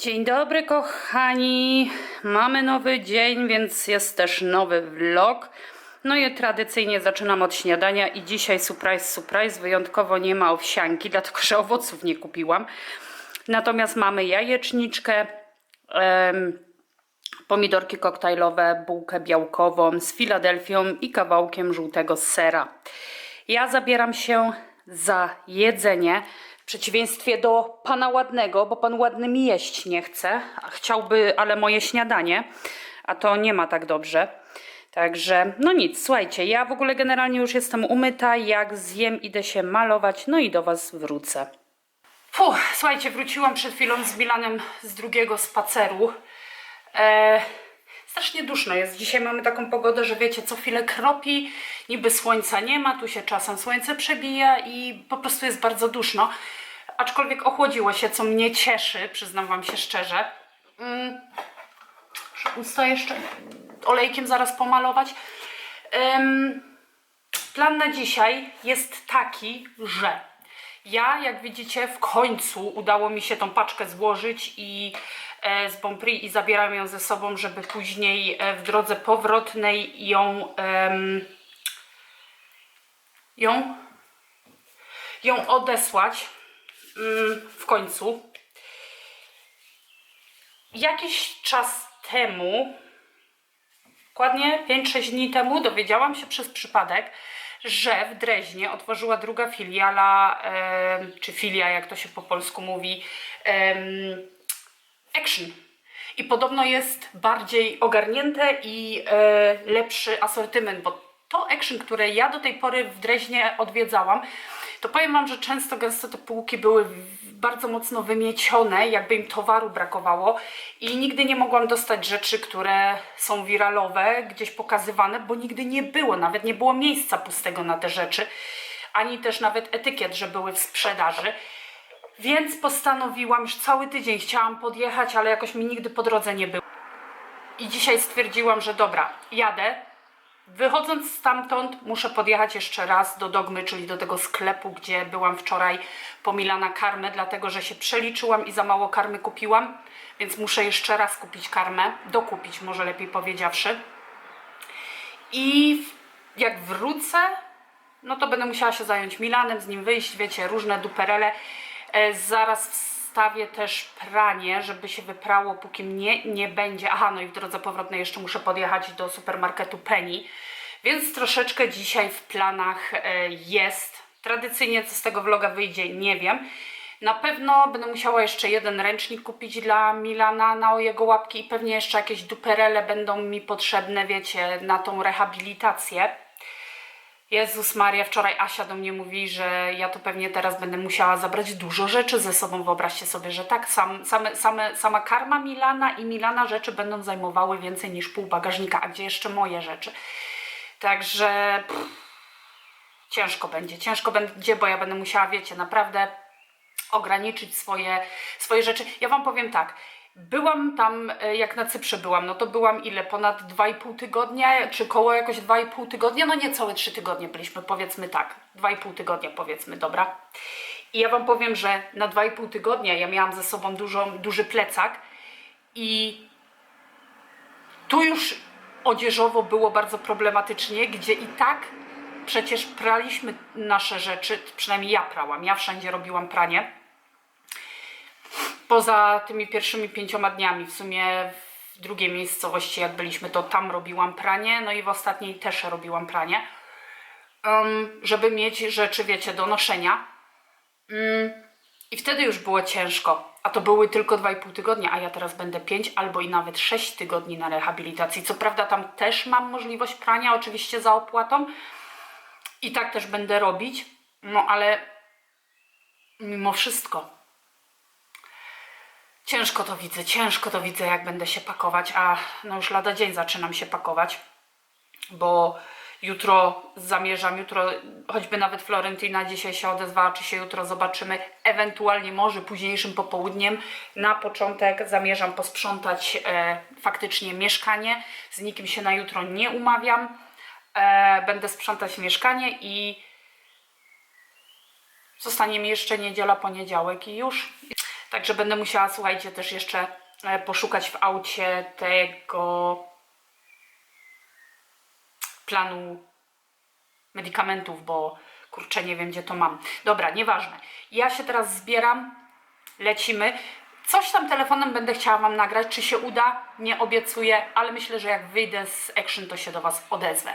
Dzień dobry, kochani. Mamy nowy dzień, więc jest też nowy vlog. No i tradycyjnie zaczynam od śniadania i dzisiaj surprise, surprise. Wyjątkowo nie ma owsianki, dlatego że owoców nie kupiłam. Natomiast mamy jajeczniczkę, em, pomidorki koktajlowe, bułkę białkową z Filadelfią i kawałkiem żółtego sera. Ja zabieram się za jedzenie. Przeciwieństwie do pana ładnego, bo pan ładny mi jeść nie chce, chciałby, ale moje śniadanie, a to nie ma tak dobrze. Także, no nic, słuchajcie, ja w ogóle generalnie już jestem umyta, jak zjem, idę się malować, no i do was wrócę. Fuh, słuchajcie, wróciłam przed chwilą z Milanem z drugiego spaceru. E, strasznie duszno jest. Dzisiaj mamy taką pogodę, że wiecie, co chwilę kropi, niby słońca nie ma, tu się czasem słońce przebija i po prostu jest bardzo duszno. Aczkolwiek ochłodziło się, co mnie cieszy, przyznam wam się szczerze. Mm. Usta jeszcze olejkiem zaraz pomalować. Em, plan na dzisiaj jest taki, że ja, jak widzicie, w końcu udało mi się tą paczkę złożyć i e, z Bonprix i zabieram ją ze sobą, żeby później e, w drodze powrotnej ją em, ją ją odesłać w końcu. Jakiś czas temu, dokładnie 5-6 dni temu, dowiedziałam się przez przypadek, że w Dreźnie otworzyła druga filiala, czy filia, jak to się po polsku mówi, Action. I podobno jest bardziej ogarnięte i e, lepszy asortyment, bo to Action, które ja do tej pory w Dreźnie odwiedzałam, to powiem Wam, że często gęsto te półki były bardzo mocno wymiecione, jakby im towaru brakowało i nigdy nie mogłam dostać rzeczy, które są wiralowe, gdzieś pokazywane, bo nigdy nie było, nawet nie było miejsca pustego na te rzeczy, ani też nawet etykiet, że były w sprzedaży. Więc postanowiłam, już cały tydzień chciałam podjechać, ale jakoś mi nigdy po drodze nie było. I dzisiaj stwierdziłam, że dobra, jadę. Wychodząc stamtąd, muszę podjechać jeszcze raz do Dogmy, czyli do tego sklepu, gdzie byłam wczoraj po Milana karmę, dlatego że się przeliczyłam i za mało karmy kupiłam, więc muszę jeszcze raz kupić karmę, dokupić może lepiej powiedziawszy. I w- jak wrócę, no to będę musiała się zająć Milanem, z nim wyjść, wiecie, różne duperele. E, zaraz wstawię też pranie, żeby się wyprało, póki mnie nie będzie. Aha, no i w drodze powrotnej jeszcze muszę podjechać do supermarketu Penny, więc troszeczkę dzisiaj w planach e, jest. Tradycyjnie co z tego vloga wyjdzie, nie wiem. Na pewno będę musiała jeszcze jeden ręcznik kupić dla Milana na jego łapki i pewnie jeszcze jakieś duperele będą mi potrzebne, wiecie, na tą rehabilitację. Jezus Maria, wczoraj Asia do mnie mówi, że ja to pewnie teraz będę musiała zabrać dużo rzeczy ze sobą. Wyobraźcie sobie, że tak, sam, same, same, sama karma Milana i Milana rzeczy będą zajmowały więcej niż pół bagażnika, a gdzie jeszcze moje rzeczy. Także pff, ciężko będzie, ciężko będzie, bo ja będę musiała, wiecie, naprawdę ograniczyć swoje, swoje rzeczy. Ja Wam powiem tak. Byłam tam, e, jak na Cyprze byłam, no to byłam ile? Ponad 2,5 tygodnia, czy koło jakoś 2,5 tygodnia? No niecałe 3 tygodnie byliśmy, powiedzmy tak. 2,5 tygodnia powiedzmy, dobra. I ja Wam powiem, że na 2,5 tygodnia ja miałam ze sobą dużą, duży plecak i tu już odzieżowo było bardzo problematycznie, gdzie i tak przecież praliśmy nasze rzeczy, przynajmniej ja prałam, ja wszędzie robiłam pranie. Poza tymi pierwszymi pięcioma dniami, w sumie w drugiej miejscowości jak byliśmy, to tam robiłam pranie, no i w ostatniej też robiłam pranie, um, żeby mieć rzeczy, wiecie, do noszenia. Mm, I wtedy już było ciężko, a to były tylko 2,5 tygodnia, a ja teraz będę 5 albo i nawet 6 tygodni na rehabilitacji. Co prawda tam też mam możliwość prania, oczywiście za opłatą i tak też będę robić, no ale mimo wszystko ciężko to widzę, ciężko to widzę, jak będę się pakować, a no już lada dzień zaczynam się pakować, bo jutro zamierzam, jutro choćby nawet Florentyna dzisiaj się odezwała, czy się jutro zobaczymy, ewentualnie może późniejszym popołudniem. Na początek zamierzam posprzątać e, faktycznie mieszkanie, z nikim się na jutro nie umawiam, e, będę sprzątać mieszkanie i Zostanie mi jeszcze niedziela, poniedziałek i już. Także będę musiała, słuchajcie, też jeszcze e, poszukać w aucie tego planu medykamentów, bo kurczę, nie wiem gdzie to mam. Dobra, nieważne. Ja się teraz zbieram, lecimy. Coś tam telefonem będę chciała Wam nagrać. Czy się uda? Nie obiecuję, ale myślę, że jak wyjdę z action, to się do Was odezwę.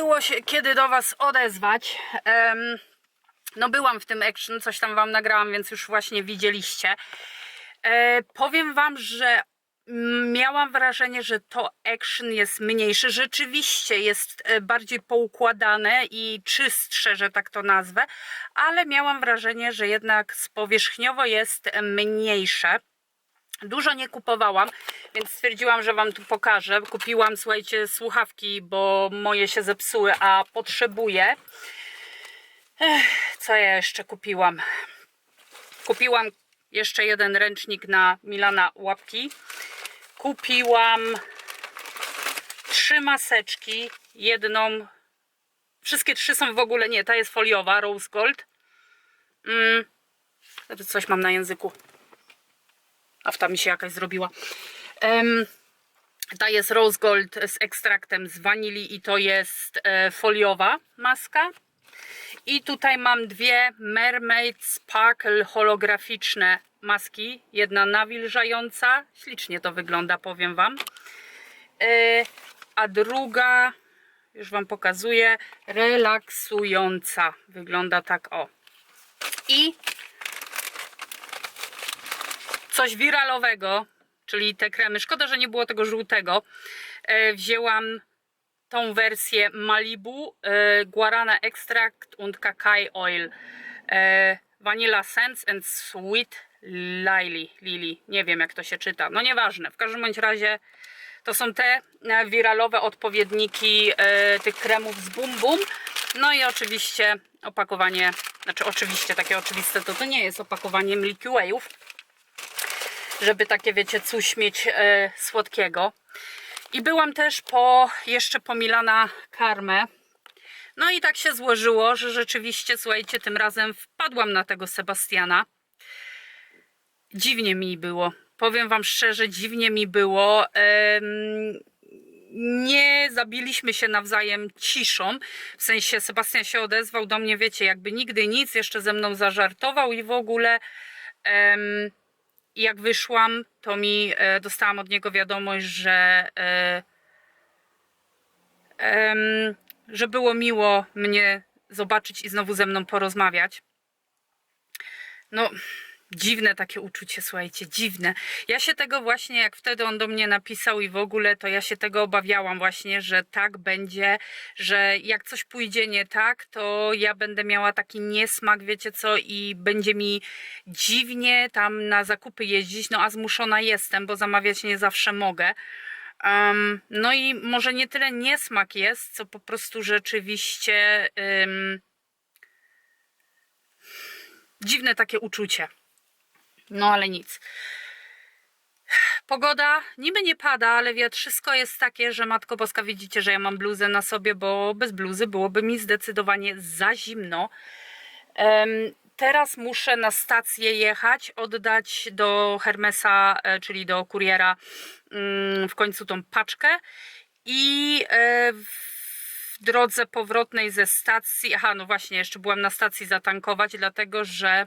było się kiedy do Was odezwać. Em, no byłam w tym action, coś tam Wam nagrałam, więc już właśnie widzieliście. E, powiem Wam, że miałam wrażenie, że to action jest mniejsze. Rzeczywiście jest e, bardziej poukładane i czystsze, że tak to nazwę, ale miałam wrażenie, że jednak powierzchniowo jest mniejsze. Dużo nie kupowałam, więc stwierdziłam, że Wam tu pokażę. Kupiłam, słuchajcie, słuchawki, bo moje się zepsuły, a potrzebuję. Ech, co ja jeszcze kupiłam? Kupiłam jeszcze jeden ręcznik na Milana łapki. Kupiłam trzy maseczki. Jedną, wszystkie trzy są w ogóle, nie, ta jest foliowa, rose gold. Mm, coś mam na języku. Afta mi się jakaś zrobiła. Em, ta jest Rose Gold z ekstraktem z wanilii i to jest e, foliowa maska. I tutaj mam dwie Mermaid Sparkle holograficzne maski. Jedna nawilżająca, ślicznie to wygląda, powiem Wam. E, a druga, już Wam pokazuję, relaksująca. Wygląda tak o. I coś wiralowego, czyli te kremy. Szkoda, że nie było tego żółtego. E, wzięłam tą wersję Malibu e, Guarana Extract und Cacao Oil. E, Vanilla Scents and Sweet Lily. Lily. Nie wiem jak to się czyta. No nieważne. W każdym bądź razie to są te wiralowe odpowiedniki tych kremów z Bum Bum. No i oczywiście opakowanie, znaczy oczywiście takie oczywiste to to nie jest opakowanie Milky Way'ów żeby takie, wiecie, coś mieć e, słodkiego. I byłam też po, jeszcze po Milana Karmę. No i tak się złożyło, że rzeczywiście, słuchajcie, tym razem wpadłam na tego Sebastiana. Dziwnie mi było. Powiem wam szczerze, dziwnie mi było. Nie zabiliśmy się nawzajem ciszą. W sensie Sebastian się odezwał do mnie, wiecie, jakby nigdy nic, jeszcze ze mną zażartował i w ogóle... Em, i jak wyszłam, to mi e, dostałam od niego wiadomość, że, e, że było miło mnie zobaczyć i znowu ze mną porozmawiać. No, dziwne takie uczucie, słuchajcie, dziwne. Ja się tego właśnie, jak wtedy on do mnie napisał i w ogóle, to ja się tego obawiałam właśnie, że tak będzie, że jak coś pójdzie nie tak, to ja będę miała taki niesmak, wiecie co, i będzie mi dziwnie tam na zakupy jeździć, no a zmuszona jestem, bo zamawiać nie zawsze mogę. Um, no i może nie tyle niesmak jest, co po prostu rzeczywiście ym, dziwne takie uczucie. No ale nic. Pogoda niby nie pada, ale wiatrzysko jest takie, że Matko Boska widzicie, że ja mam bluzę na sobie, bo bez bluzy byłoby mi zdecydowanie za zimno. Em, teraz muszę na stację jechać, oddać do Hermesa, e, czyli do kuriera mm, w końcu tą paczkę i e, w drodze powrotnej ze stacji, aha, no właśnie, jeszcze byłam na stacji zatankować, dlatego że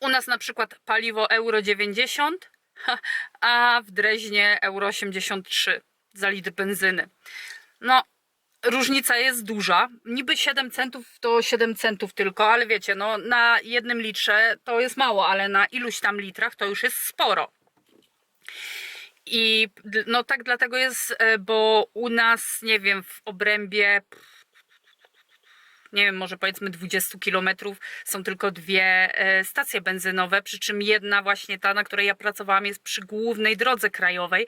u nas na przykład paliwo euro 90, a w Dreźnie euro 83 za litr benzyny. No, różnica jest duża. Niby 7 centów to 7 centów tylko, ale wiecie, no na jednym litrze to jest mało, ale na iluś tam litrach to już jest sporo. I no tak dlatego jest, e, bo u nas, nie wiem, w obrębie nie wiem, może powiedzmy 20 kilometrów są tylko dwie e, stacje benzynowe, przy czym jedna właśnie ta, na której ja pracowałam jest przy głównej drodze krajowej,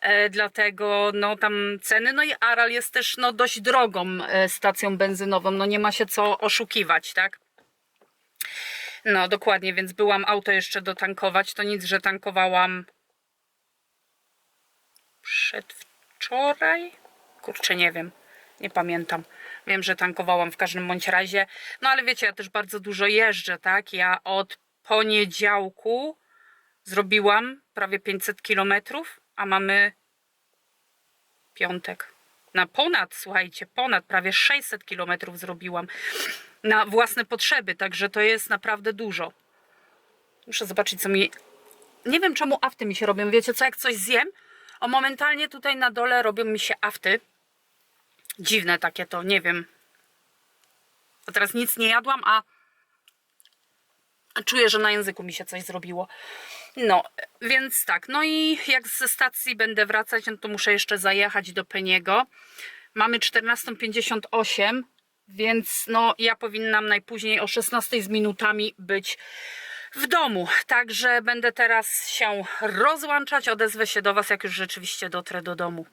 e, dlatego no tam ceny, no i Aral jest też no dość drogą e, stacją benzynową, no nie ma się co oszukiwać, tak? No dokładnie, więc byłam auto jeszcze dotankować, to nic, że tankowałam przedwczoraj? Kurczę, nie wiem. Nie pamiętam. Wiem, że tankowałam w każdym bądź razie. No ale wiecie, ja też bardzo dużo jeżdżę, tak? Ja od poniedziałku zrobiłam prawie 500 kilometrów, a mamy piątek. Na ponad, słuchajcie, ponad prawie 600 kilometrów zrobiłam na własne potrzeby, także to jest naprawdę dużo. Muszę zobaczyć, co mi nie wiem czemu afty mi się robią. Wiecie co, jak coś zjem, o momentalnie tutaj na dole robią mi się afty. Dziwne takie to, nie wiem. A teraz nic nie jadłam, a czuję, że na języku mi się coś zrobiło. No, więc tak. No i jak ze stacji będę wracać, no to muszę jeszcze zajechać do Peniego. Mamy 14.58, więc no ja powinnam najpóźniej o 16 z minutami być w domu. Także będę teraz się rozłączać. Odezwę się do Was, jak już rzeczywiście dotrę do domu.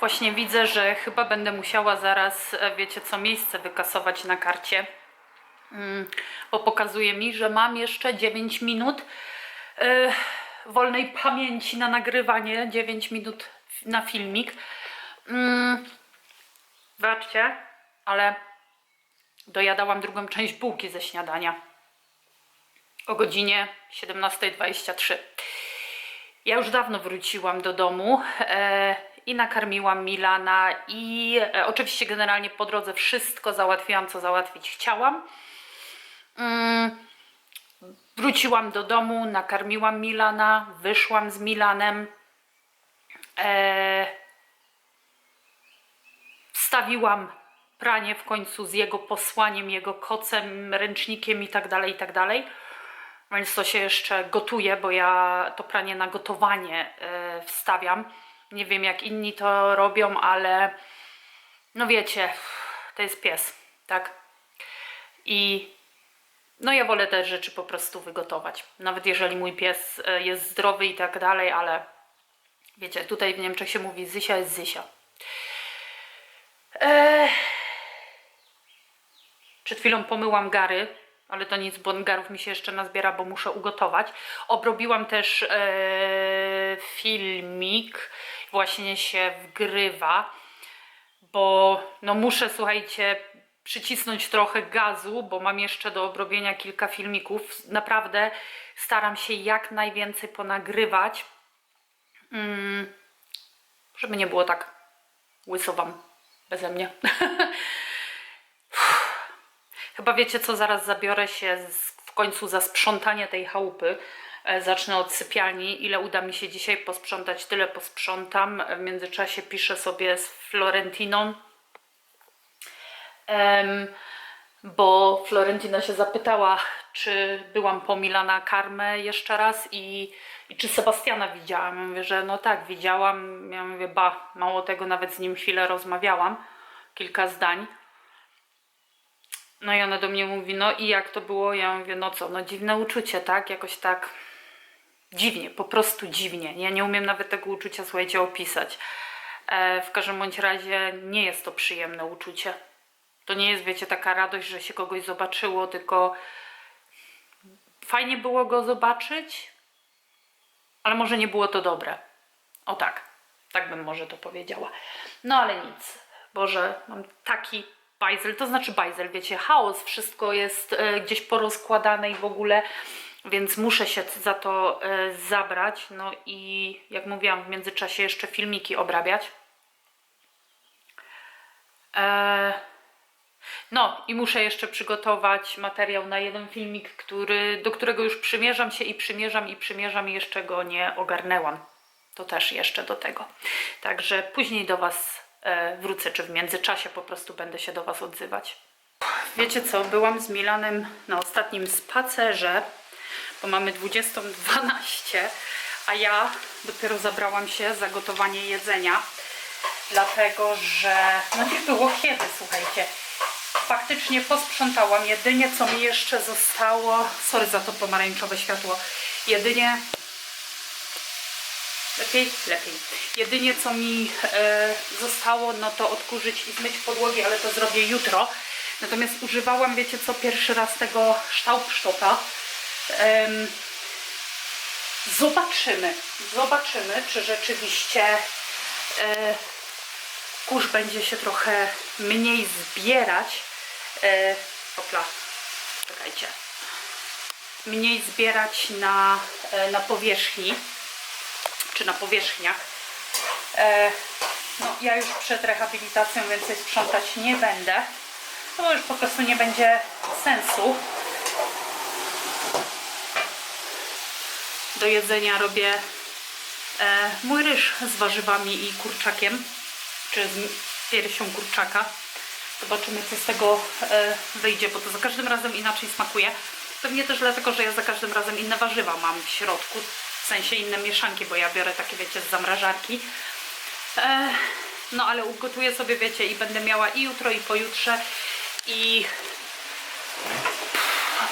Właśnie widzę, że chyba będę musiała zaraz, e, wiecie co, miejsce wykasować na karcie. Mm, Bo pokazuje mi, że mam jeszcze 9 minut e, wolnej pamięci na nagrywanie, 9 minut na filmik. Mm, Zobaczcie, ale dojadałam drugą część bułki ze śniadania o godzinie 17.23. Ja już dawno wróciłam do domu e, i nakarmiłam Milana i e, oczywiście generalnie po drodze wszystko załatwiłam, co załatwić chciałam. Mm, wróciłam do domu, nakarmiłam Milana, wyszłam z Milanem. E, wstawiłam pranie w końcu z jego posłaniem, jego kocem, ręcznikiem i tak dalej, i tak. Więc to się jeszcze gotuje, bo ja to pranie na gotowanie e, wstawiam. Nie wiem jak inni to robią, ale no wiecie, to jest pies, tak? I no ja wolę te rzeczy po prostu wygotować. Nawet jeżeli mój pies e, jest zdrowy i tak dalej, ale wiecie, tutaj w Niemczech się mówi Zysia jest Zysia. Eee... Przed chwilą pomyłam gary, ale to nic, bo garów mi się jeszcze nazbiera, bo muszę ugotować. Obrobiłam też e, filmik, właśnie się wgrywa, bo no muszę, słuchajcie, przycisnąć trochę gazu, bo mam jeszcze do obrobienia kilka filmików. Naprawdę staram się jak najwięcej ponagrywać, mm, żeby nie było tak łyso wam beze mnie. Chyba wiecie co, zaraz zabiorę się w końcu za sprzątanie tej chałupy. E, Zacznę od sypialni. Ile uda mi się dzisiaj posprzątać, tyle posprzątam. W międzyczasie piszę sobie z Florentiną. Em, bo Florentina się zapytała, czy byłam po Milana karmę jeszcze raz i, i czy Sebastiana widziałam. Ja mówię, że no tak, widziałam. Ja mówię, ba, mało tego, nawet z nim chwilę rozmawiałam, kilka zdań. No i ona do mnie mówi, no i jak to było? Ja mówię, no co, no dziwne uczucie, tak? Jakoś tak dziwnie, po prostu dziwnie. Ja nie umiem nawet tego uczucia, słuchajcie, opisać. E, w każdym bądź razie nie jest to przyjemne uczucie. To nie jest, wiecie, taka radość, że się kogoś zobaczyło, tylko fajnie było go zobaczyć, ale może nie było to dobre. O tak, tak bym może to powiedziała. No ale nic, Boże, mam taki bajzel, to znaczy bajzel, wiecie, chaos, wszystko jest e, gdzieś porozkładane i w ogóle, więc muszę się za to e, zabrać. No i jak mówiłam, w międzyczasie jeszcze filmiki obrabiać. E, no i muszę jeszcze przygotować materiał na jeden filmik, który, do którego już przymierzam się i przymierzam i przymierzam i jeszcze go nie ogarnęłam. To też jeszcze do tego. Także później do Was e, wrócę, czy w międzyczasie po prostu będę się do Was odzywać. Wiecie co, byłam z Milanem na ostatnim spacerze, bo mamy 20.12, a ja dopiero zabrałam się za gotowanie jedzenia, dlatego że no nie było kiedy, słuchajcie. Faktycznie posprzątałam, jedynie co mi jeszcze zostało, sorry za to pomarańczowe światło, jedynie Lepiej? Lepiej. Jedynie co mi e, zostało, no to odkurzyć i zmyć podłogi, ale to zrobię jutro. Natomiast używałam, wiecie co, pierwszy raz tego Staubstotta. Zobaczymy, zobaczymy, czy rzeczywiście e, kurz będzie się trochę mniej zbierać. E, opla, czekajcie. Mniej zbierać na, e, na powierzchni czy na powierzchniach. No, ja już przed rehabilitacją więcej sprzątać nie będę, bo już po prostu nie będzie sensu. Do jedzenia robię e, mój ryż z warzywami i kurczakiem, czy z piersią kurczaka. Zobaczymy, co z tego e, wyjdzie, bo to za każdym razem inaczej smakuje. Pewnie też dlatego, że ja za każdym razem inne warzywa mam w środku, w sensie inne mieszanki, bo ja biorę takie, wiecie, z zamrażarki. E, no ale ugotuję sobie, wiecie, i będę miała i jutro, i pojutrze. I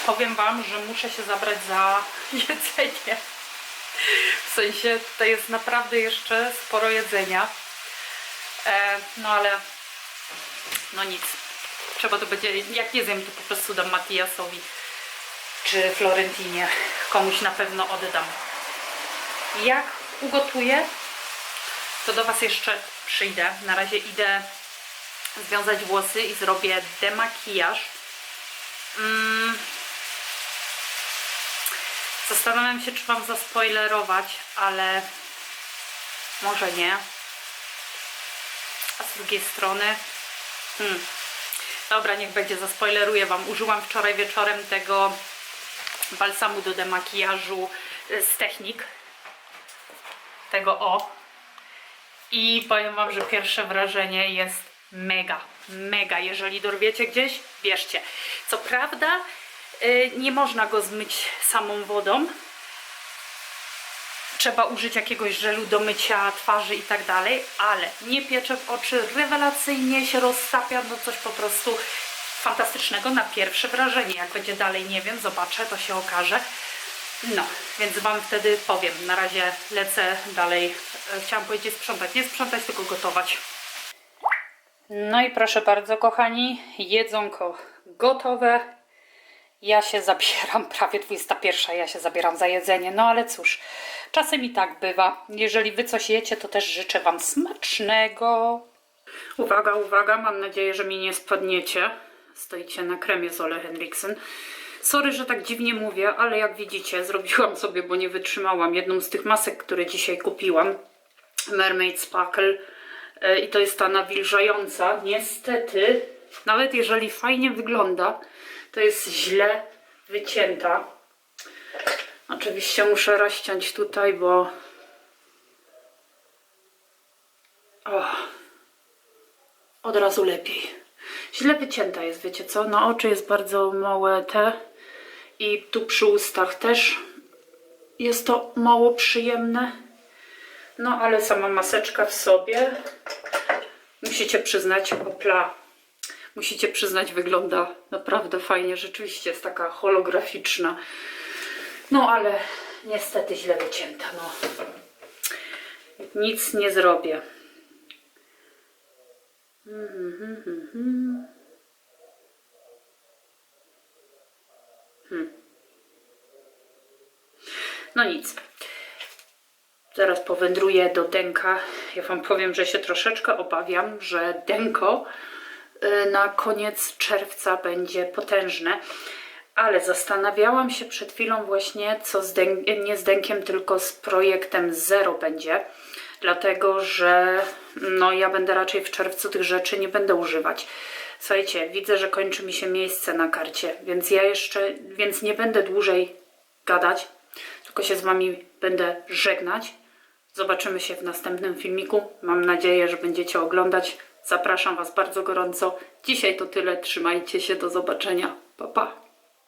powiem Wam, że muszę się zabrać za jedzenie. W sensie tutaj jest naprawdę jeszcze sporo jedzenia. E, no ale no nic. Trzeba to będzie, jak nie zjem, to po prostu dam Matiasowi czy Florentinie. Komuś na pewno oddam. Jak ugotuję, to do Was jeszcze przyjdę. Na razie idę związać włosy i zrobię demakijaż. Mm. Zastanawiam się, czy Wam zaspoilerować, ale może nie. A z drugiej strony... Hmm. Dobra, niech będzie, zaspoileruję Wam. Użyłam wczoraj wieczorem tego balsamu do demakijażu y, z technik. Tego o. I powiem Wam, że pierwsze wrażenie jest mega, mega. Jeżeli dorwiecie gdzieś, bierzcie. Co prawda nie można go zmyć samą wodą. Trzeba użyć jakiegoś żelu do mycia twarzy i tak dalej, ale nie piecze w oczy, rewelacyjnie się roztapia, no coś po prostu fantastycznego na pierwsze wrażenie. Jak będzie dalej, nie wiem, zobaczę, to się okaże. No, więc Wam wtedy powiem. Na razie lecę dalej. E, Chciałam powiedzieć sprzątać, nie sprzątać, tylko gotować. No i proszę bardzo, kochani, jedzonko gotowe. Ja się zabieram, prawie 21, ja się zabieram za jedzenie, no ale cóż, czasem i tak bywa. Jeżeli Wy coś jecie, to też życzę Wam smacznego. Uwaga, uwaga, mam nadzieję, że mi nie spadniecie. Stoicie na kremie z Ole Henriksen. Sorry, że tak dziwnie mówię, ale jak widzicie, zrobiłam sobie, bo nie wytrzymałam, jedną z tych masek, które dzisiaj kupiłam. Mermaid Sparkle. E, I to jest ta nawilżająca. Niestety, nawet jeżeli fajnie wygląda, to jest źle wycięta. Oczywiście muszę rozciąć tutaj, bo... O, od razu lepiej. Źle wycięta jest, wiecie co? Na oczy jest bardzo małe te i tu przy ustach też jest to mało przyjemne. No ale sama maseczka w sobie musicie przyznać, opla, musicie przyznać, wygląda naprawdę fajnie. Rzeczywiście jest taka holograficzna. No ale niestety źle wycięta. No. Nic nie zrobię. No nic. Zaraz powędruję do Denka. Ja Wam powiem, że się troszeczkę obawiam, że Denko na koniec czerwca będzie potężne. Ale zastanawiałam się przed chwilą właśnie, co z nie z Denkiem, tylko z projektem Zero będzie. dlatego że no, ja będę raczej w czerwcu tych rzeczy nie będę używać. Słuchajcie, widzę, że kończy mi się miejsce na karcie, więc ja jeszcze, więc nie będę dłużej gadać, tylko się z Wami będę żegnać. Zobaczymy się w następnym filmiku. Mam nadzieję, że będziecie oglądać. Zapraszam Was bardzo gorąco. Dzisiaj to tyle. Trzymajcie się. Do zobaczenia. Pa, pa.